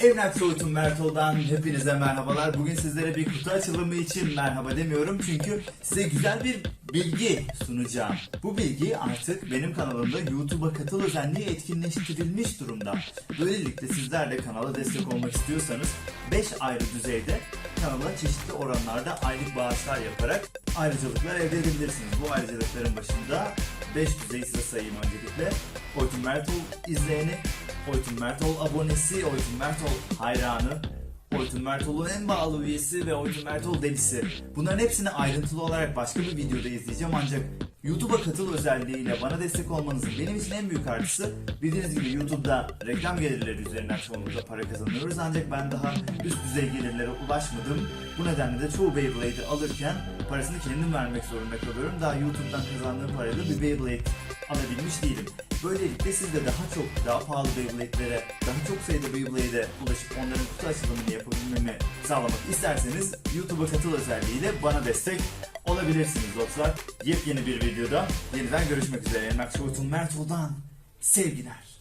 Emlak Soğut'un Mertol'dan hepinize merhabalar. Bugün sizlere bir kutu açılımı için merhaba demiyorum çünkü size güzel bir bilgi sunacağım. Bu bilgi artık benim kanalımda YouTube'a katıl özelliği etkinleştirilmiş durumda. Böylelikle sizler de kanala destek olmak istiyorsanız 5 ayrı düzeyde kanala çeşitli oranlarda aylık bağışlar yaparak ayrıcalıklar elde edebilirsiniz. Bu ayrıcalıkların başında 5 düzey size sayayım öncelikle. Oytun Mertol izleyeni, Oytun Mertol abonesi, Oytun Mertol hayranı, Oytun Mertol'un en bağlı üyesi ve Oytun Mertol delisi. Bunların hepsini ayrıntılı olarak başka bir videoda izleyeceğim ancak YouTube'a katıl özelliğiyle bana destek olmanızın benim için en büyük artısı bildiğiniz gibi YouTube'da reklam gelirleri üzerinden çoğunlukla para kazanıyoruz ancak ben daha üst düzey gelirlere ulaşmadım. Bu nedenle de çoğu Beyblade'i alırken parasını kendim vermek zorunda kalıyorum. Daha YouTube'dan kazandığım parayla bir Beyblade alabilmiş değilim. Böylelikle siz de daha çok, daha pahalı Beyblade'lere, daha çok sayıda Beyblade'e ulaşıp onların kutu açılımını yapabilmemi sağlamak isterseniz YouTube'a katıl özelliğiyle bana destek olabilirsiniz dostlar. Yepyeni bir videoda yeniden görüşmek üzere. Emlak Şovut'un Mert Oldan. Sevgiler.